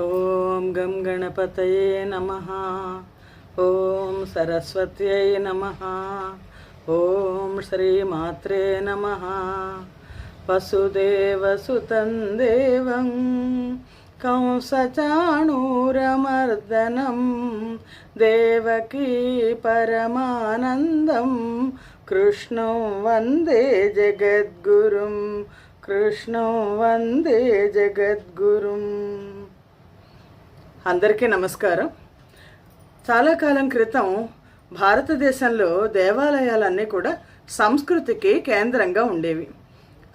ఓం గం గణపతయే నమ. ఓం సరస్వత్యై నమ. ఓం శ్రీమాత్రే నమ. వసుదేవసుతం దేవం. కంసచాణూరమర్దనం. దేవకీ పరమానందం. కృష్ణం వందే జగద్గురుం. కృష్ణం వందే జగద్గురుం. అందరికీ నమస్కారం. చాలా కాలం క్రితం భారతదేశంలో దేవాలయాలన్నీ కూడా సంస్కృతికి కేంద్రంగా ఉండేవి.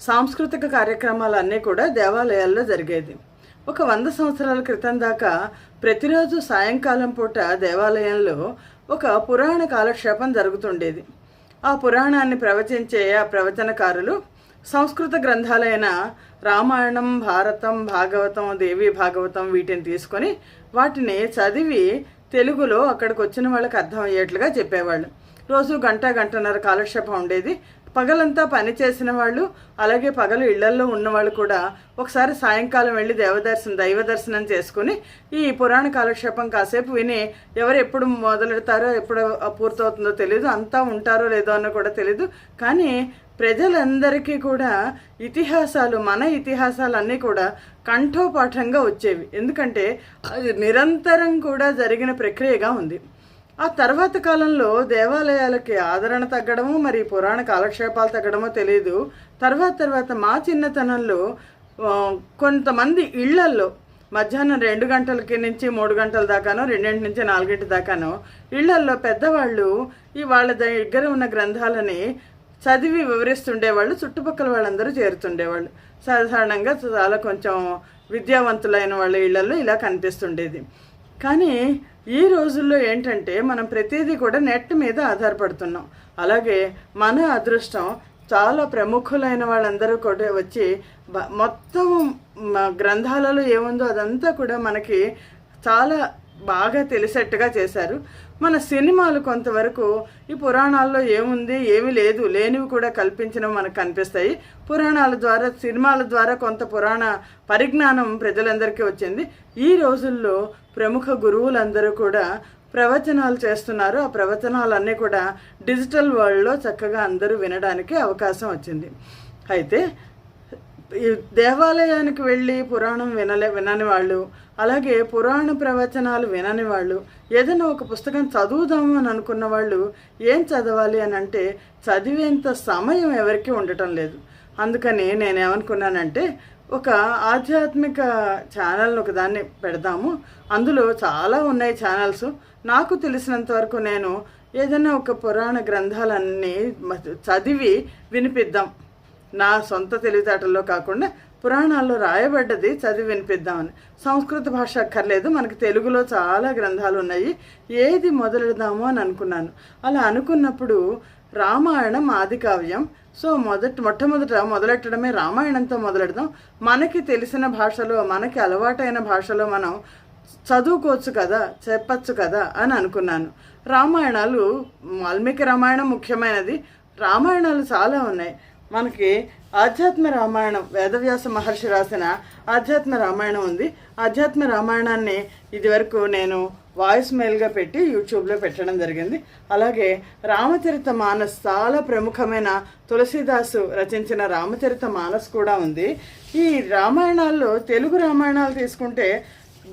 సాంస్కృతిక కార్యక్రమాలన్నీ కూడా దేవాలయాల్లో జరిగేది. ఒక వంద సంవత్సరాల క్రితం దాకా ప్రతిరోజు సాయంకాలం పూట దేవాలయంలో ఒక పురాణ కాలక్షేపం జరుగుతుండేది. ఆ పురాణాన్ని ప్రవచించే ఆ ప్రవచనకారులు సంస్కృత గ్రంథాలైన రామాయణం భారతం భాగవతం దేవి భాగవతం వీటిని తీసుకొని వాటిని చదివి తెలుగులో అక్కడికి వచ్చిన వాళ్ళకి అర్థం అయ్యేట్లుగా చెప్పేవాళ్ళు. రోజు గంట గంటన్నర కాలక్షేపం ఉండేది. పగలంతా పని చేసిన వాళ్ళు అలాగే పగలు ఇళ్ళల్లో ఉన్నవాళ్ళు కూడా ఒకసారి సాయంకాలం వెళ్ళి దేవదర్శనం దైవ దర్శనం చేసుకుని ఈ పురాణ కాలక్షేపం కాసేపు విని ఎవరు ఎప్పుడు మొదలెడతారో ఎప్పుడు పూర్తవుతుందో తెలియదు అంతా ఉంటారో లేదో అన్న కూడా తెలియదు కానీ ప్రజలందరికీ కూడా ఇతిహాసాలు మన ఇతిహాసాలు అన్నీ కూడా కంఠోపాఠంగా వచ్చేవి. ఎందుకంటే అది నిరంతరం కూడా జరిగిన ప్రక్రియగా ఉంది. ఆ తర్వాత కాలంలో దేవాలయాలకి ఆదరణ తగ్గడము మరి పురాణ కాలక్షేపాలు తగ్గడమో తెలియదు తర్వాత తర్వాత మా చిన్నతనంలో కొంతమంది ఇళ్ళల్లో మధ్యాహ్నం రెండు గంటలకి నుంచి మూడు గంటల దాకానో రెండింటి నుంచి నాలుగింటి దాకానో ఇళ్ళల్లో పెద్దవాళ్ళు ఈ వాళ్ళ దగ్గర ఉన్న గ్రంథాలని చదివి వివరిస్తుండేవాళ్ళు చుట్టుపక్కల వాళ్ళందరూ చేరుతుండేవాళ్ళు. సాధారణంగా చాలా కొంచెం విద్యావంతులైన వాళ్ళ ఇళ్ళలో ఇలా కనిపిస్తుండేది. కానీ ఈ రోజుల్లో ఏంటంటే మనం ప్రతిదీ కూడా నెట్ మీద ఆధారపడుతున్నాం. అలాగే మన అదృష్టం చాలా ప్రముఖులైన వాళ్ళందరూ కూడా వచ్చి మొత్తం గ్రంథాలలో ఏముందో అదంతా కూడా మనకి చాలా బాగా తెలిసేట్టుగా చేశారు. మన సినిమాలు కొంతవరకు ఈ పురాణాల్లో ఏముంది ఏమీ లేదు లేనివి కూడా కల్పించడం మనకు కనిపిస్తాయి. పురాణాల ద్వారా సినిమాల ద్వారా కొంత పురాణ పరిజ్ఞానం ప్రజలందరికీ వచ్చింది. ఈ రోజుల్లో ప్రముఖ గురువులందరూ కూడా ప్రవచనాలు చేస్తున్నారు. ఆ ప్రవచనాలన్నీ కూడా డిజిటల్ వరల్డ్లో చక్కగా అందరూ వినడానికి అవకాశం వచ్చింది. అయితే దేవాలయానికి వెళ్ళి పురాణం వినలే వినని వాళ్ళు అలాగే పురాణ ప్రవచనాలు వినని వాళ్ళు ఏదైనా ఒక పుస్తకం చదువుదాము అని అనుకున్న వాళ్ళు ఏం చదవాలి అని అంటే చదివేంత సమయం ఎవరికీ ఉండటం లేదు. అందుకని నేనేమనుకున్నానంటే ఒక ఆధ్యాత్మిక ఛానల్ని ఒకదాన్ని పెడదాము. అందులో చాలా ఉన్నాయి ఛానల్స్. నాకు తెలిసినంత వరకు నేను ఏదైనా ఒక పురాణ గ్రంథాలన్నీ చదివి వినిపిద్దాం. నా సొంత తెలివితేటల్లో కాకుండా పురాణాల్లో రాయబడ్డది చదివి వినిపిద్దామని. సంస్కృత భాష అక్కర్లేదు మనకి తెలుగులో చాలా గ్రంథాలు ఉన్నాయి. ఏది మొదలెడదాము అని అనుకున్నాను. అలా అనుకున్నప్పుడు రామాయణం ఆది కావ్యం. సో మొదట మొట్టమొదట మొదలెట్టడమే రామాయణంతో మొదలెడదాం. మనకి తెలిసిన భాషలో మనకి అలవాటైన భాషలో మనం చదువుకోవచ్చు కదా చెప్పచ్చు కదా అని అనుకున్నాను. రామాయణాలు వాల్మీకి రామాయణం ముఖ్యమైనది. రామాయణాలు చాలా ఉన్నాయి. మనకి ఆధ్యాత్మ రామాయణం వేదవ్యాస మహర్షి రాసిన ఆధ్యాత్మ రామాయణం ఉంది. ఆధ్యాత్మ రామాయణాన్ని ఇదివరకు నేను వాయిస్ మెయిల్గా పెట్టి యూట్యూబ్లో పెట్టడం జరిగింది. అలాగే రామచరిత మానస్ చాలా ప్రముఖమైన తులసీదాసు రచించిన రామచరిత మానస్ కూడా ఉంది. ఈ రామాయణాల్లో తెలుగు రామాయణాలు తీసుకుంటే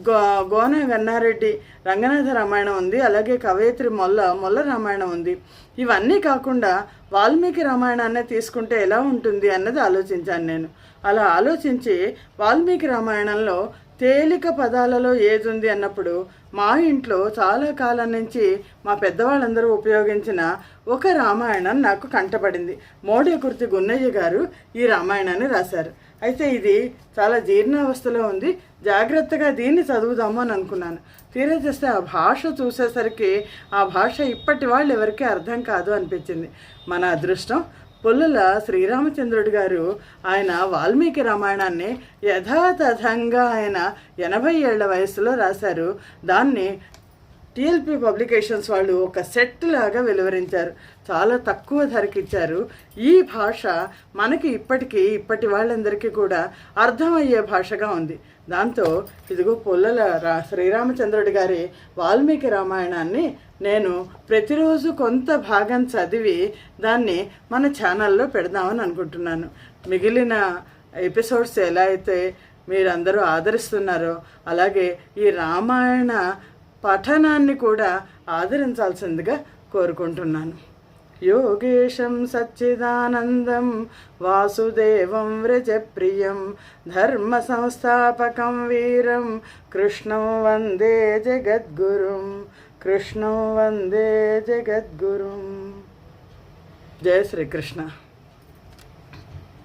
గో గోన వెన్నారెడ్డి రంగనాథ రామాయణం ఉంది అలాగే కవయిత్రి మొల్ల మొల్ల రామాయణం ఉంది. ఇవన్నీ కాకుండా వాల్మీకి రామాయణాన్ని తీసుకుంటే ఎలా ఉంటుంది అన్నది ఆలోచించాను నేను. అలా ఆలోచించి వాల్మీకి రామాయణంలో తేలిక పదాలలో ఏది ఉంది అన్నప్పుడు మా ఇంట్లో చాలా కాలం నుంచి మా పెద్దవాళ్ళందరూ ఉపయోగించిన ఒక రామాయణం నాకు కంటపడింది. మోడేకుర్తి గున్నయ్య గారు ఈ రామాయణాన్ని రాశారు. అయితే ఇది చాలా జీర్ణావస్థలో ఉంది. జాగ్రత్తగా దీన్ని చదువుదాము అని అనుకున్నాను. తీరా చేస్తే ఆ భాష చూసేసరికి ఆ భాష ఇప్పటి వాళ్ళు ఎవరికీ అర్థం కాదు అనిపించింది. మన అదృష్టం పుల్లల శ్రీరామచంద్రుడు గారు ఆయన వాల్మీకి రామాయణాన్ని యథాతథంగా ఆయన ఎనభై ఏళ్ళ వయసులో రాశారు. దాన్ని టీఎల్పి పబ్లికేషన్స్ వాళ్ళు ఒక సెట్ లాగా వెలువరించారు. చాలా తక్కువ ధరకి ఇచ్చారు. ఈ భాష మనకి ఇప్పటికీ ఇప్పటి వాళ్ళందరికీ కూడా అర్థమయ్యే భాషగా ఉంది. దాంతో ఇదిగో పుల్లల రా శ్రీరామచంద్రుడి గారి వాల్మీకి రామాయణాన్ని నేను ప్రతిరోజు కొంత భాగం చదివి దాన్ని మన ఛానల్లో పెడదామని అనుకుంటున్నాను. మిగిలిన ఎపిసోడ్స్ ఎలా అయితే మీరందరూ ఆదరిస్తున్నారో అలాగే ఈ రామాయణ పఠనాన్ని కూడా ఆదరించాల్సిందిగా కోరుకుంటున్నాను. యోగేశం సచ్చిదానందం వాసుదేవం వ్రజప్రియం ధర్మ సంస్థాపకం వీరం కృష్ణం వందే జగద్గురుం కృష్ణం వందే జగద్గురుం. జయ శ్రీకృష్ణ.